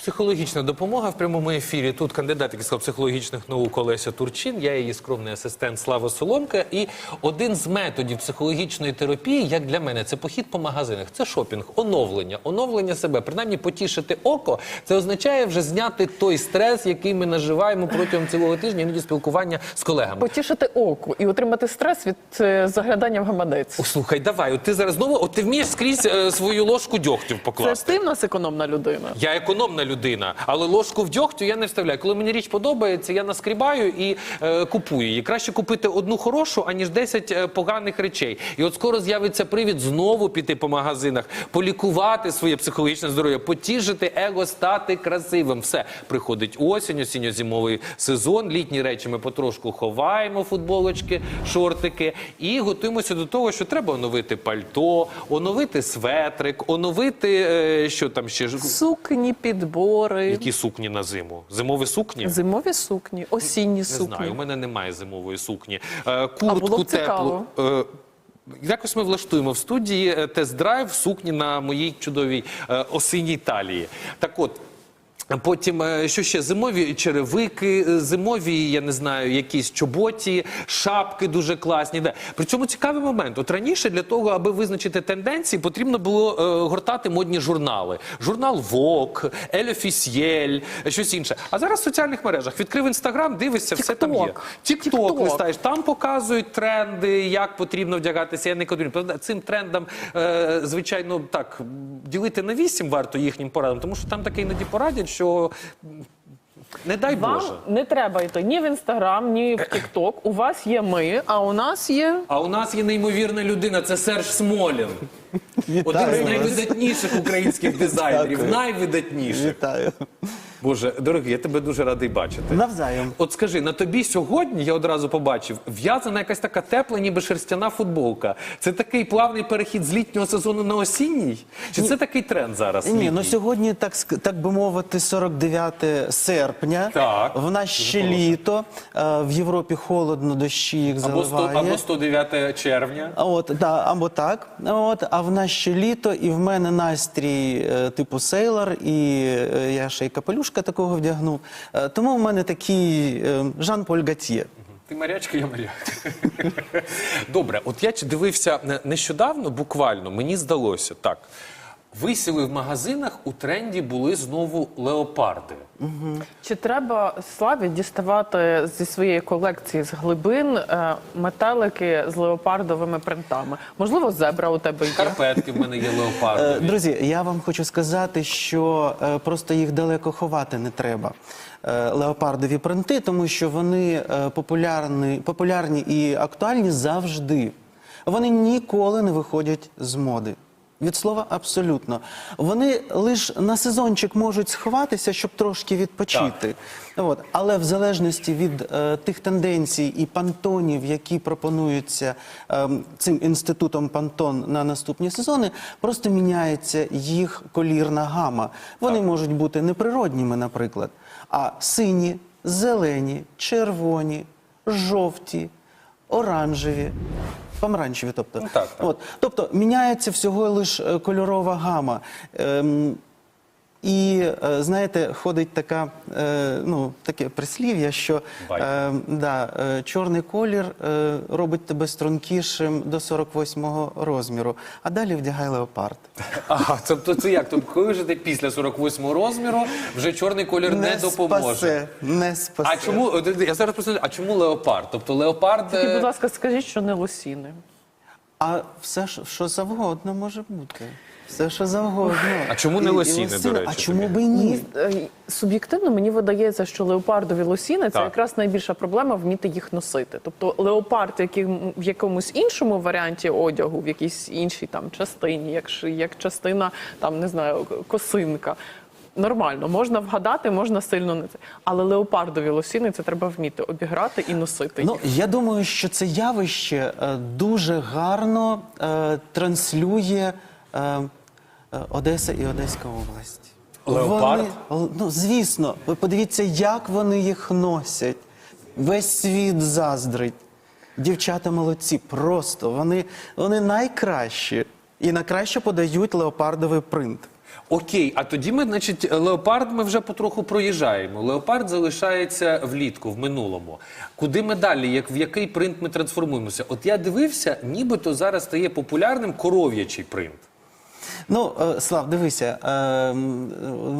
Психологічна допомога в прямому ефірі. Тут кандидат із психологічних наук Олеся Турчин, я її скромний асистент Слава Соломка. І один з методів психологічної терапії, як для мене, це похід по магазинах. Це шопінг, оновлення, оновлення себе. Принаймні потішити око. Це означає вже зняти той стрес, який ми наживаємо протягом цілого тижня, іноді спілкування з колегами. Потішити око і отримати стрес від е, заглядання в гаманець. О, слухай, давай, от ти зараз знову, от ти вмієш скрізь е, свою ложку дьогтю Це покласти. ти в нас економна людина. Я економна людина, але ложку в дьогтю я не вставляю. Коли мені річ подобається, я наскрібаю і е, купую її. Краще купити одну хорошу, аніж 10 е, поганих речей. І от скоро з'явиться привід знову піти по магазинах, полікувати своє психологічне здоров'я, потішити его, стати красивим. Все приходить осінь, осінньо-зимовий сезон. Літні речі ми потрошку ховаємо, футболочки, шортики, і готуємося до того, що треба оновити пальто, оновити светрик, оновити е, що там ще ж Сукні, підбори, які сукні на зиму? Зимові сукні? зимові сукні, осінні Не сукні. знаю, у мене немає зимової сукні. Куртку А було б теплу. цікаво. Е, Якось ми влаштуємо в студії е, тест-драйв сукні на моїй чудовій е, осінній талії. Так от. Потім, е, що ще зимові черевики, е, зимові, я не знаю, якісь чоботі, шапки дуже класні. При цьому цікавий момент. От раніше для того, аби визначити тенденції, потрібно було е, гортати модні журнали. Журнал Vogue, El Officiel, щось інше. А зараз в соціальних мережах відкрив інстаграм, дивишся, все там є. Тікток листаєш, там показують тренди, як потрібно вдягатися. Я не. Правда, Цим трендам, е, звичайно, так ділити на вісім варто їхнім порадам, тому що там таке іноді порадять, що не дай Вам Боже. не треба йти ні в інстаграм, ні в Тікток. У вас є ми, а у нас є А у нас є неймовірна людина, це Серж Смолін. Один з найвидатніших українських дизайнерів. Дякую. Найвидатніших. Вітаю. Боже, дорогий, я тебе дуже радий бачити. Навзаєм. От скажи, на тобі сьогодні я одразу побачив в'язана якась така тепла, ніби шерстяна футболка. Це такий плавний перехід з літнього сезону на осінній? Чи це такий тренд зараз? Ні, літній? ну сьогодні, так, так би мовити, 49 серпня. Так. В нас ще літо. е, В Європі холодно, дощі їх або, 100, заливає. або 109 червня. От, да, або так. От, а в нас ще літо, і в мене настрій е, типу сейлор, і е, я ще й капелюшка такого вдягнув. Е, тому в мене такий е, Жан-Поль Гатьє. Ти морячка, я моряк. Добре, от я дивився нещодавно, буквально, мені здалося так. Висіли в магазинах у тренді були знову леопарди. чи треба славі діставати зі своєї колекції з глибин е, метелики з леопардовими принтами? Можливо, зебра у тебе є. Карпетки в мене є Е, леопардові. Друзі, я вам хочу сказати, що е, просто їх далеко ховати не треба. е, Леопардові принти, тому що вони е, популярні, популярні і актуальні завжди. Вони ніколи не виходять з моди. Від слова абсолютно. Вони лише на сезончик можуть сховатися, щоб трошки відпочити. От. Але в залежності від е, тих тенденцій і пантонів, які пропонуються ем, цим інститутом пантон на наступні сезони, просто міняється їх колірна гама. Вони можуть бути неприродніми, наприклад, а сині, зелені, червоні, жовті, оранжеві. Помаранчеві, тобто. Ну, так, так. От, тобто міняється всього лише кольорова гама. Ем, і е, знаєте, ходить така, е, ну, таке прислів'я, що е, да, е, чорний колір робить тебе стрункішим до 48-го розміру, а далі вдягай леопард. Ага, тобто це як? Тобто, коли вже ти після 48 розміру, вже чорний колір не, допоможе. спасе, не спасе. А чому я зараз просто а чому леопард? Тобто леопард. Тільки, будь ласка, скажіть, що не лосіни. А все, що завгодно може бути. Все, що завгодно. А чому не І- і лосіни, до речі, А чому тобі? би і ні? Мені е, суб'єктивно мені видається, що леопардові лосіни це Так. якраз найбільша проблема вміти їх носити. Тобто леопард, який м- в якомусь іншому варіанті одягу, в якійсь іншій там частині, як, частина там не знаю, к- косинка. Нормально, можна вгадати, можна сильно не це. Але леопардові лосіни це треба вміти обіграти і носити Ну, я думаю, що це явище е, дуже гарно е, транслює е, Одеса і Одеська область. Леопард? Вони, ну, звісно, ви подивіться, як вони їх носять. Весь світ заздрить. Дівчата молодці, просто вони, вони найкращі і найкраще подають леопардовий принт. Окей, а тоді ми, значить, леопард ми вже потроху проїжджаємо. Леопард залишається влітку, в минулому. Куди ми далі? Як в який принт ми трансформуємося? От я дивився, нібито зараз стає популярним коров'ячий принт. Ну, е, Слав, дивися, е,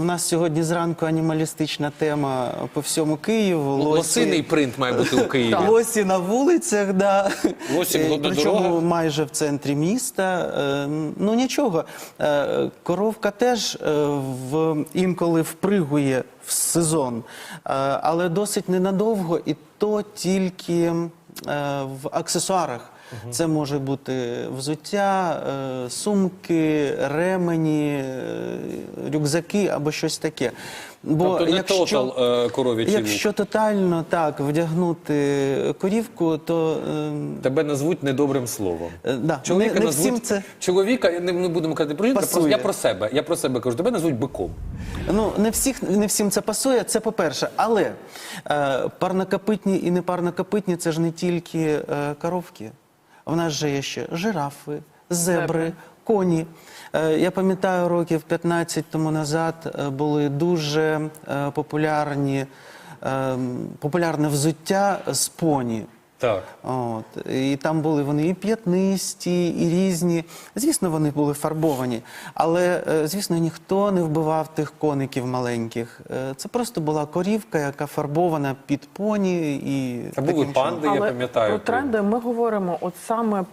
у нас сьогодні зранку анімалістична тема по всьому Києву. Ну, Лосиний принт має бути у Києві. Лосі на вулицях, да. Лосі Е, Причому дорога. майже в центрі міста. Е, Ну нічого. Е, Коровка теж е, в, інколи впригує в сезон, Е, але досить ненадовго, і то тільки е, в аксесуарах. Це може бути взуття, е, сумки, ремені, е, рюкзаки або щось таке. Бо Тобто не тотал е. Якщо тотально так вдягнути корівку, то е, Тебе назвуть недобрим словом. Е, да. Чоловіка Не- не назвуть всім це чоловіка, не, не будемо казати про жінку, просто я про себе. Я про себе кажу, тебе назвуть биком. ну не всіх не всім це пасує. Це по-перше, але е, парнокопитні і непарнокопитні це ж не тільки е, коровки. В нас же є ще жирафи, зебри, коні. Е, Я пам'ятаю, років 15 тому назад е, були дуже е, популярні е, популярне взуття з поні. Так. От. І там були вони і п'ятнисті, і різні. Звісно, вони були фарбовані, але, е, звісно, ніхто не вбивав тих коників маленьких. Е, Це просто була корівка, яка фарбована під поні. І Та були таким чином. панди, я пам'ятаю. про тренди ми говоримо от саме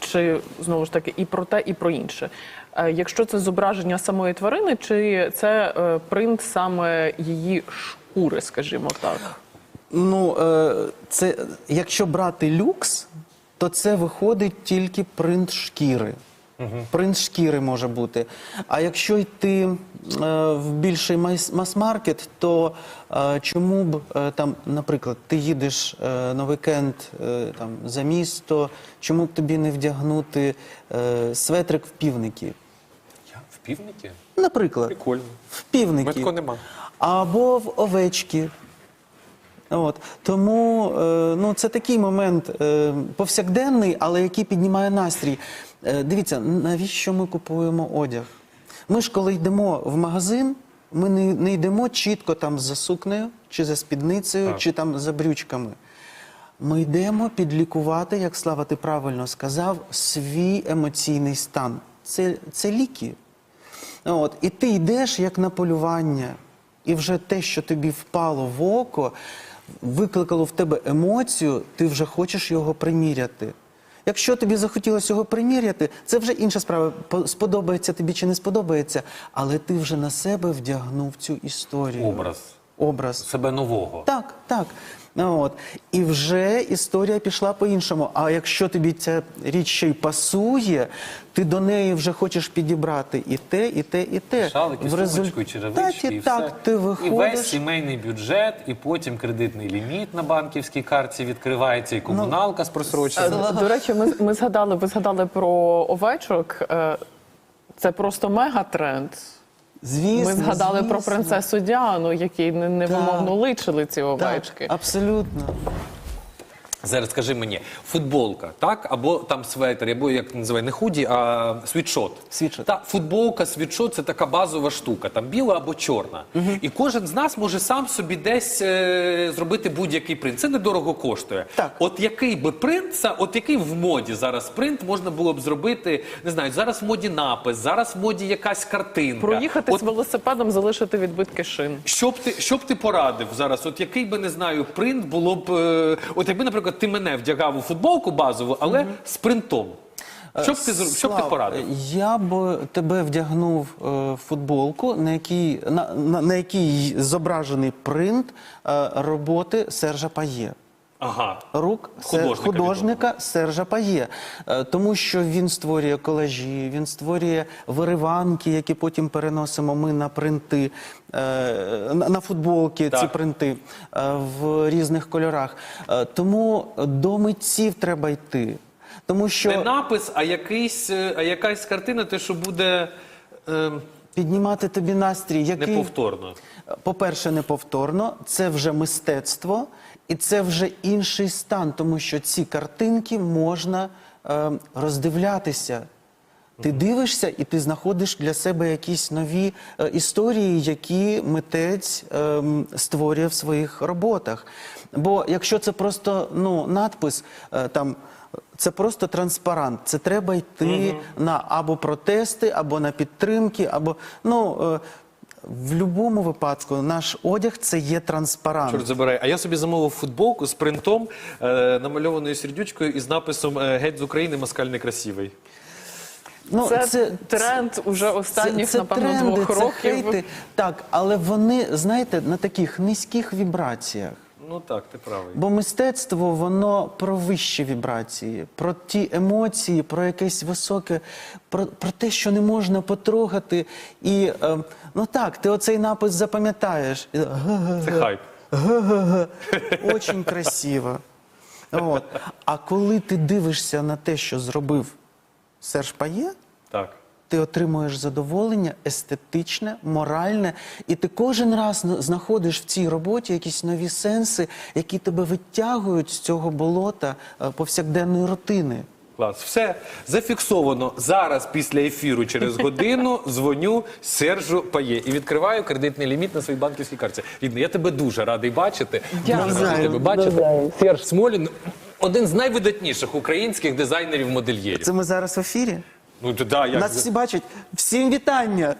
чи знову ж таки і про те, і про інше. Е, Якщо це зображення самої тварини, чи це принт саме її шкури, скажімо так. Ну, е, це, якщо брати люкс, то це виходить тільки принт шкіри. Принт шкіри може бути. А якщо йти е, в більший мас- мас-маркет, то е, чому б е, там, наприклад, ти їдеш е, на вікенд е, там, за місто, чому б тобі не вдягнути е, светрик в півники? Я в півникі? Наприклад, Прикольно. в півники. Метко нема. Або в овечки. От. Тому е, ну, це такий момент е, повсякденний, але який піднімає настрій. Е, дивіться, навіщо ми купуємо одяг? Ми ж, коли йдемо в магазин, ми не, не йдемо чітко там за сукнею, чи за спідницею, Так. чи там за брючками. Ми йдемо підлікувати, як Слава, ти правильно сказав, свій емоційний стан. Це, це ліки. От, і ти йдеш як на полювання, і вже те, що тобі впало в око, викликало в тебе емоцію, ти вже хочеш його приміряти. Якщо тобі захотілося його приміряти, це вже інша справа. Сподобається тобі чи не сподобається, але ти вже на себе вдягнув цю історію. Образ. Образ. Себе нового. Так, так. Ну, от. І вже історія пішла по-іншому. А якщо тобі ця річ ще й пасує, ти до неї вже хочеш підібрати і те, і те, і те. Шалики, В сумочку, черевички, і так, все. ти І весь сімейний бюджет, і потім кредитний ліміт на банківській карті відкривається, і комуналка з Е, просроченням. До речі, ми, ми згадали, ви згадали про овечок. Е, Це просто мегатренд. Звісно, Ми згадали про принцесу Діану, якій не- невимовно Так. личили ці овечки. Так, абсолютно. Зараз скажи мені, футболка, так? Або там светр, або як називає, не худі, а світшот. Світшот. Та футболка, світшот це така базова штука, там біла або чорна. І кожен з нас може сам собі десь е, зробити будь-який принт. Це недорого коштує. Так. От який би принт, от який в моді зараз принт можна було б зробити, не знаю, зараз в моді напис, зараз в моді якась картинка. Проїхати От з велосипедом, залишити відбитки шин. що б ти що б ти порадив зараз? От який би не знаю, принт було б. е, От якби, наприклад, ти мене вдягав у футболку базову, але з принтом. Що б ти Слав, що б ти порадив? Я б тебе вдягнув е, футболку, на якій, на, на, на якій зображений принт е, роботи Сержа Пає. Ага. рук Художника художника Сержа Пає, Е, тому що він створює колажі, він створює вириванки, які потім переносимо ми на принти, е, на футболки, Так. ці принти е, в різних кольорах. Тому до митців треба йти. Тому що Не напис, а якийсь, а якась картина, те, що буде е, піднімати тобі настрій, який неповторно. По-перше, неповторно, це вже мистецтво, і це вже інший стан, тому що ці картинки можна е, роздивлятися. Ти дивишся і ти знаходиш для себе якісь нові е, історії, які митець ем, створює в своїх роботах. Бо якщо це просто ну, надпис, е, там. Це просто транспарант. Це треба йти на або протести, або на підтримки, або ну е, в будь-якому випадку наш одяг це є транспарант. Чорт забирай. А я собі замовив футболку з принтом, е, намальованою сердючкою і з написом е, Геть з України москаль некрасивий. Ну, це, тренд уже останніх, напевно, двох це років. хейти. Так, але вони, знаєте, на таких низьких вібраціях. Ну так, ти правий. Бо мистецтво воно про вищі вібрації, про ті емоції, про якесь високе, про, про те, що не можна потрогати. І е, ну так, ти оцей напис запам'ятаєш. Це хайп. Очень красиво. От. А коли ти дивишся на те, що зробив Серж Пає, Так. Ти отримуєш задоволення естетичне, моральне, і ти кожен раз знаходиш в цій роботі якісь нові сенси, які тебе витягують з цього болота е, повсякденної рутини. Клас, все зафіксовано. Зараз після ефіру через годину дзвоню Сержу Пає і відкриваю кредитний ліміт на своїй банківській карті. Рідний, я тебе дуже радий бачити. Дякую. Дуже радий тебе бачити. Серж Смолін один з найвидатніших українських дизайнерів-модельєрів. Це ми зараз в ефірі. Ну да, як Нас всі бачать. Всім вітання!